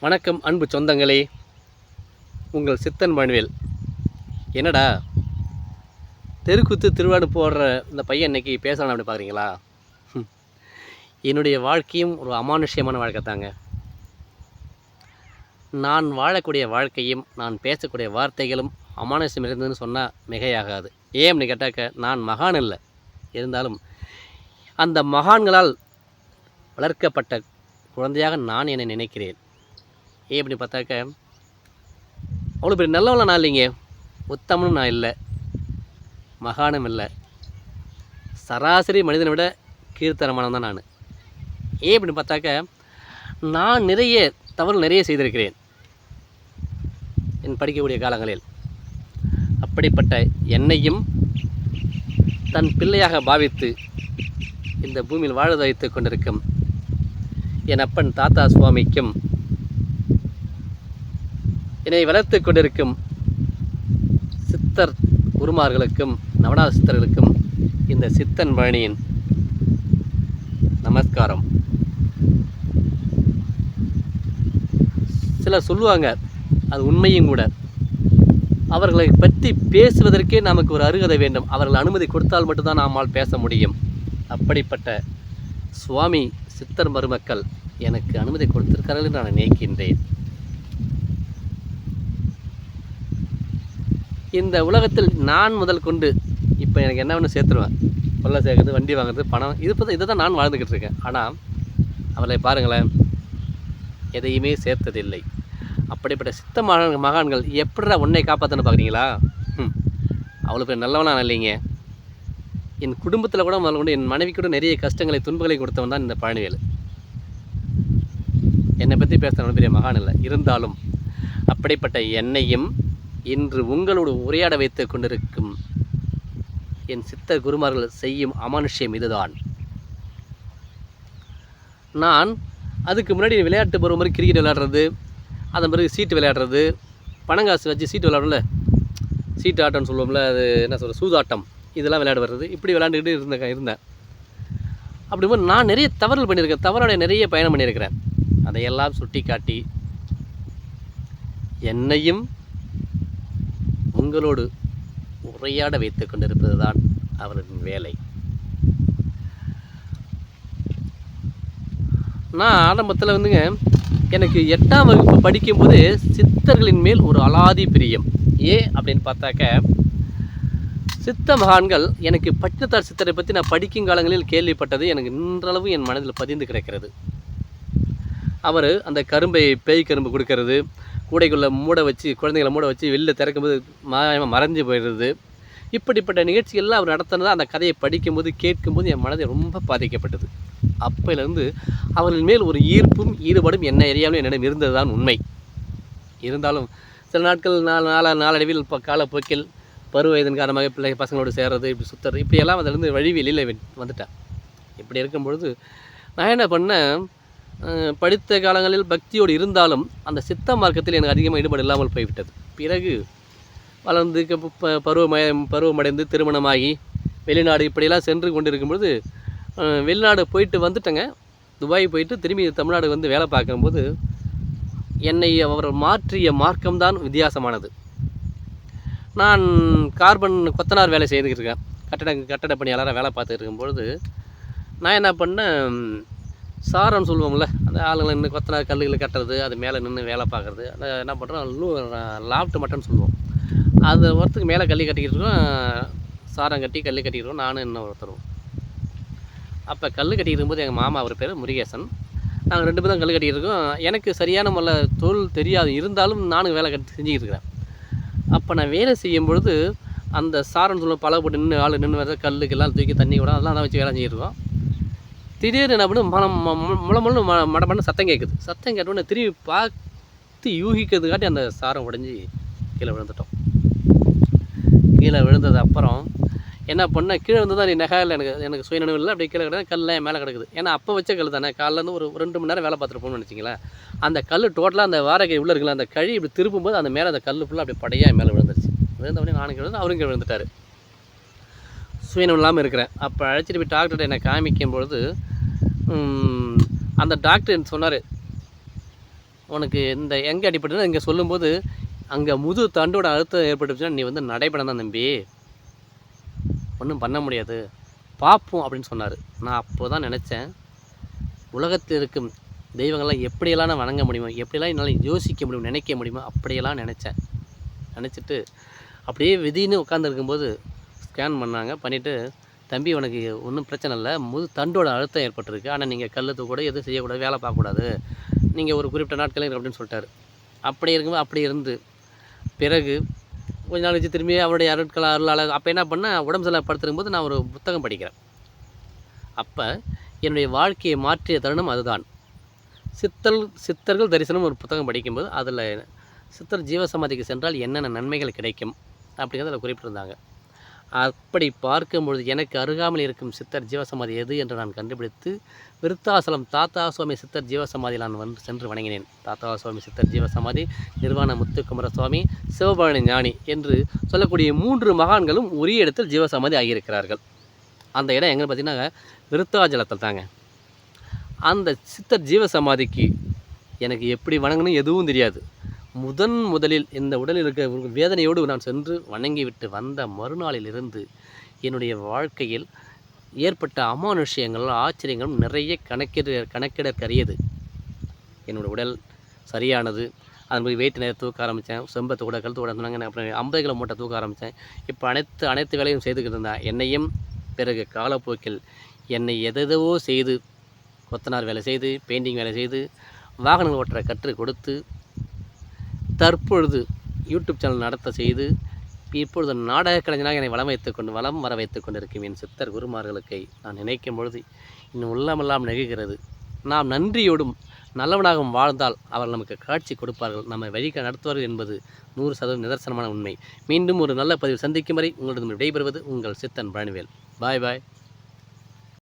வணக்கம் அன்பு சொந்தங்களே. உங்கள் சித்தன் மனுவேல். என்னடா? தெருக்குத்து திருவாடு போடுற இந்த பையன் இன்னைக்கு பேசலாம் அப்படி பார்க்குறீங்களா என்னுடைய வாழ்க்கையும் ஒரு அமானுஷ்யமான வாழ்க்கை தாங்க. நான் வாழக்கூடிய வாழ்க்கையும் நான் பேசக்கூடிய வார்த்தைகளும் அமானுஷ்யம் இருந்ததுன்னு சொன்னால் மிகையாகாது. ஏன் அப்படின்னு கேட்டாக்க நான் மகான் இல்லை இருந்தாலும் அந்த மகான்களால் வளர்க்கப்பட்ட குழந்தையாக நான் என்னை நினைக்கிறேன். ஏன் அப்படி பார்த்தாக்க அவ்வளோ பெரிய நல்லவெல்லாம் நான் இல்லைங்க. உத்தமனும் நான் இல்லை. மகானும் இல்லை. சராசரி மனிதனை விட கீழ்த்தரமானவன் தான் நான். ஏன் அப்படின்னு பார்த்தாக்க நான் நிறைய தவறு நிறைய செய்திருக்கிறேன். என் படிக்கக்கூடிய காலங்களில். அப்படிப்பட்ட என்னையும் தன் பிள்ளையாக பாவித்து இந்த பூமியில் வாழ வைத்து கொண்டிருக்கும் என் அப்பன் தாத்தா சுவாமிக்கும் என்னை வளர்த்து கொண்டிருக்கும் சித்தர் குருமார்களுக்கும் நவநாத சித்தர்களுக்கும் இந்த சித்தன் பழனியின் நமஸ்காரம். சிலர் சொல்லுவாங்க அது உண்மையும் கூட. அவர்களை பற்றி பேசுவதற்கே நமக்கு ஒரு அருகதை வேண்டும். அவர்கள் அனுமதி கொடுத்தால் மட்டும்தான் நம்மால் பேச முடியும். அப்படிப்பட்ட சுவாமி சித்தர் மருமக்கள் எனக்கு அனுமதி கொடுத்திருக்கிறார்கள் என்று நான் நினைக்கின்றேன். இந்த உலகத்தில் நான் முதல் கொண்டு இப்போ எனக்கு என்ன ஒன்று சேர்த்துருவேன்? கொள்ள சேர்க்கறது வண்டி வாங்குறது பணம் இது பற்றி இதை தான் நான் வாழ்ந்துக்கிட்டு இருக்கேன். ஆனால் அவளை பாருங்களேன் எதையுமே சேர்த்ததில்லை. அப்படிப்பட்ட சித்த மகான் மகான்கள் எப்படா உன்னை காப்பாற்றணும் பார்க்குறீங்களா ம் அவ்வளோ பேர் நல்லவனா இல்லைங்க. என் குடும்பத்தில் கூட முதல்ல கொண்டு என் மனைவி கூட நிறைய கஷ்டங்களை துன்பங்களை கொடுத்தவன் தான் இந்த பழனிவேல் என்னை பற்றி பேசுகிறவன் பெரிய மகான் இல்லை. இருந்தாலும் அப்படிப்பட்ட என்னையும் இன்று உங்களோடு உரையாட வைத்து கொண்டிருக்கும் என் சித்த குருமார்கள் செய்யும் அமானுஷ்யம் இதுதான். நான் அதுக்கு முன்னாடி விளையாட்டு போகிற மாதிரி கிரிக்கெட் விளையாடுறது அதன் பிறகு சீட்டு விளையாடுறது பணங்காசு வச்சு சீட்டு விளையாடணும்ல சீட்டு ஆட்டம்னு சொல்லுவோம்ல அது என்ன சொல்கிறது சூதாட்டம் இதெல்லாம் விளையாட வர்றது இப்படி விளையாண்டுக்கிட்டு இருந்தேன் இருந்தேன். அப்படிங்கும்போது நான் நிறைய தவறுகள் பண்ணியிருக்கேன் தவறோடைய நிறைய பயணம் பண்ணியிருக்கிறேன். அதையெல்லாம் சுட்டி காட்டி என்னையும் உங்களோடு உரையாட வைத்து கொண்டிருப்பது தான் அவரின் வேலை. நான் ஆரம்பத்தில் வந்துங்க எனக்கு எட்டாம் வகுப்பு படிக்கும்போது சித்தர்களின் மேல் ஒரு அலாதி பிரியம். ஏன் அப்படின்னு பார்த்தாக்க சித்த மகான்கள் எனக்கு பட்டினத்தார் சித்தரை பற்றி நான் படிக்கும் காலங்களில் கேள்விப்பட்டது எனக்கு இன்றளவு என் மனதில் பதிந்து கிடக்கிறது. அவர் அந்த கரும்பை பேய் கரும்பு கொடுக்கறது கூடைக்குள்ளே மூட வச்சு குழந்தைகளை மூட வச்சு வெளில திறக்கும்போது மாயமாக மறைஞ்சு போயிடுது இப்படிப்பட்ட நிகழ்ச்சிகள்லாம் அவர் நடத்தினதா அந்த கதையை படிக்கும்போது கேட்கும்போது என் மனதை ரொம்ப பாதிக்கப்பட்டது. அப்போலேருந்து அவர்கள் மேல் ஒரு ஈர்ப்பும் ஈடுபாடும் என்ன எரியாமலும் என்னிடம் இருந்தது தான் உண்மை. இருந்தாலும் சில நாட்கள் நாலு நாள நாளடைவில் இப்போ காலப்போக்கில் பருவ வயதின் காரணமாக பிள்ளை பசங்களோடு சேர்றது இப்படி சுற்றுறது இப்படியெல்லாம் அதிலேருந்து வழி வெளியில் வந்துட்டேன். இப்படி இருக்கும் பொழுது நான் என்ன பண்ணேன் படித்த காலங்களில் பக்தியோடு இருந்தாலும் அந்த சித்த மார்க்கத்தில் எனக்கு அதிகமாக ஈடுபாடு இல்லாமல் போய்விட்டது. பிறகு வளர்ந்து க- ப- பருவமய பருவமடைந்து திருமணமாகி வெளிநாடு இப்படியெல்லாம் சென்று கொண்டு பொழுது வெளிநாடு போயிட்டு வந்துட்டேங்க. துபாய் போயிட்டு திரும்பி தமிழ்நாடு வந்து வேலை பார்க்கும்போது என்னை அவர் மாற்றிய மார்க்கம்தான் வித்தியாசமானது. நான் கார்பன் கொத்தனார் வேலை செய்துக்கிட்டு இருக்கேன். கட்டட கட்டட பணியாளராக வேலை பார்த்துட்டு இருக்கும்பொழுது நான் என்ன பண்ணேன் சாரம்னு சொல்லுவோம்ல அந்த ஆளுங்களை நின்று கொத்தனார் கல்லுகளை கட்டுறது அது மேலே நின்று வேலை பார்க்குறது. அதை என்ன பண்ணுறோம் லூ லாஃப்ட் மட்டன் சொல்லுவோம். அது ஒருத்தருக்கு மேலே கல்லி கட்டிக்கிட்டு இருக்கோம் சாரம் கட்டி கல் கட்டிக்கிட்டு நானும் இன்னும் ஒருத்தரும். அப்போ கல் கட்டிக்கிட்டு இருக்கும்போது எங்கள் மாமா அவர் பேர் முருகேசன். நாங்கள் ரெண்டு பேரும் கல் கட்டிக்கிட்டு இருக்கோம். எனக்கு சரியான முறையில் தொழில் தெரியாது இருந்தாலும் நானும் வேலை கட்டி செஞ்சுக்கிட்டு இருக்கிறேன். அப்போ நான் வேலை செய்யும் பொழுது அந்த சாரன் சொல்ல பழகப்பட்டு நின்று ஆள் நின்று வர கல்லுக்கெல்லாம் தூக்கி தண்ணி கூட அதெல்லாம் தான் வச்சு வேலை செஞ்சுருக்கோம் திடீர்னு என்ன பண்ணு மலம் முளை முள்ள ம மட சத்தம் கேட்குது. சத்தம் கேட்டோடனே திரும்பி பார்த்து யூகிக்கிறதுக்காட்டி அந்த சாரம் உடஞ்சி கீழே விழுந்துட்டோம். கீழே விழுந்தது அப்புறம் என்ன பண்ண கீழே விழுந்து தான் நெகாயில் எனக்கு எனக்கு சுயநினைவு இல்லை அப்படியே கீழே கிடக்குது கல்லாம் மேலே கிடக்குது. ஏன்னா அப்போ வச்ச கல் தானே. காலைலேருந்து ஒரு ரெண்டு மணி நேரம் வேலை பார்த்துட்டு போகணும்னு வச்சிங்களேன் அந்த கல் டோட்டலாக அந்த வாரக்கை உள்ளே இருக்குல்ல அந்த கழி இப்படி திருப்பும்போது அந்த மேலே அந்த கல் ஃபுல்லாக அப்படியே படையாக மேலே விழுந்துருச்சு. விழுந்த உடனே நானும் விழுந்து அவரும் கீழே விழுந்துட்டார். சுயநலம் இல்லாமல் இருக்கிறேன். அப்போ அழைச்சிட்டு போய் டாக்டர்கிட்ட என்னை காமிக்கும் பொழுது அந்த டாக்டர் சொன்னார்? உனக்கு இந்த எங்கே அடிபட்டது இங்கே சொல்லும்போது அங்கே முது தண்டோட அழுத்தம் ஏற்பட்டுச்சுன்னா நீ வந்து நடைபெணம் தான் தம்பி. ஒன்றும் பண்ண முடியாது. பார்ப்போம் அப்படின்னு சொன்னார். நான் அப்போ தான் நினச்சேன் உலகத்தில் இருக்கும் தெய்வங்கள்லாம் எப்படியெல்லாம் நான் வணங்க முடியுமோ எப்படியெல்லாம் என்னால் யோசிக்க முடியும் நினைக்க முடியுமோ அப்படியெல்லாம் நினச்சேன். நினச்சிட்டு அப்படியே விதின்னு உட்காந்துருக்கும்போது ஸ்கேன் பண்ணாங்க. பண்ணிவிட்டு தம்பி உனக்கு ஒன்றும் பிரச்சனை இல்லை. முது தண்டோட அழுத்தம் ஏற்பட்டிருக்கு. ஆனால் நீங்கள் கல் கூட எதுவும் செய்யக்கூடாது வேலை பார்க்கக்கூடாது. நீங்கள் ஒரு குறிப்பிட்ட நாட்களே அப்படின்னு சொல்லிட்டாரு. அப்படி இருக்கும்போது அப்படி இருந்து பிறகு கொஞ்ச நாள் வச்சு திரும்பி அவருடைய அருட்கள் அருளால் அப்போ என்ன பண்ணேன்? உடம்பு சில படுத்திருக்கும்போது நான் ஒரு புத்தகம் படிக்கிறேன். அப்போ என்னுடைய வாழ்க்கையை மாற்றிய தருணம் அதுதான். சித்தல் சித்தர்கள் தரிசனம் ஒரு புத்தகம் படிக்கும்போது அதில் சித்தர் ஜீவசமாதிக்கு சென்றால் என்னென்ன நன்மைகள் கிடைக்கும்? அப்படிங்கிறத அதில் குறிப்பிட்டிருந்தாங்க. அப்படி பார்க்கும்பொழுது எனக்கு அருகாமல் இருக்கும் சித்தர் ஜீவசமாதி எது என்று நான் கண்டுபிடித்து விருத்தாசலம் தாத்தா சுவாமி சித்தர் ஜீவசமாதி நான் வந்து சென்று வணங்கினேன். தாத்தா சுவாமி சித்தர் ஜீவசமாதி நிர்வாண முத்துக்குமர சுவாமி சிவபழனி ஞானி என்று சொல்லக்கூடிய மூன்று மகான்களும் ஒரே இடத்தில் ஜீவசமாதி ஆகியிருக்கிறார்கள். அந்த இடம் எங்கே பார்த்தீங்கன்னா விருத்தாஜலத்தில் தாங்க. அந்த சித்தர் ஜீவசமாதிக்கு எனக்கு எப்படி வணங்கணும் எதுவும் தெரியாது. முதன் முதலில் இந்த உடலில் இருக்க வேதனையோடு நான் சென்று வணங்கிவிட்டு வந்த மறுநாளிலிருந்து என்னுடைய வாழ்க்கையில் ஏற்பட்ட அமானுஷ்யங்கள் ஆச்சரியங்களும் நிறைய கணக்கிட கணக்கிடற்கரியது. என்னோடய உடல் சரியானது. அது மாதிரி வெயிட் நிறைய தூக்க ஆரம்பித்தேன். செம்பத்தை கூட கழுத்து கூட சொன்னாங்க அப்புறம் ஐம்பது கிலோ மூட்டை தூக்க ஆரம்பித்தேன். இப்போ அனைத்து அனைத்து வேலையும் செய்துக்கிட்டு இருந்தேன். என்னையும் பிறகு காலப்போக்கில் என்னை எதெதோ செய்து கொத்தனார் வேலை செய்து பெயிண்டிங் வேலை செய்து வாகனங்கள் ஓட்டுற கற்றுக் கொடுத்து தற்பொழுது யூடியூப் சேனல் நடத்த செய்து இப்பொழுது நாடக கலைஞனாக என்னை வளம் வைத்துக் கொண்டு வளம் வர வைத்து கொண்டிருக்கும் என் சித்தர் குருமார்களுக்கு நான் நினைக்கும் பொழுது இன்னும் உள்ளமெல்லாம் நெகுகிறது. நாம் நன்றியோடும் நல்லவனாகவும் வாழ்ந்தால் அவர் நமக்கு காட்சி கொடுப்பார்கள். நம்மை வழிக்க நடத்துவார்கள் என்பது நூறு சதவீதம் நிதர்சனமான உண்மை. மீண்டும் ஒரு நல்ல பதிவு சந்திக்கும் வரை உங்களிடம் விடைபெறுவது உங்கள் சித்தன் பழனிவேல் பாய் பாய்.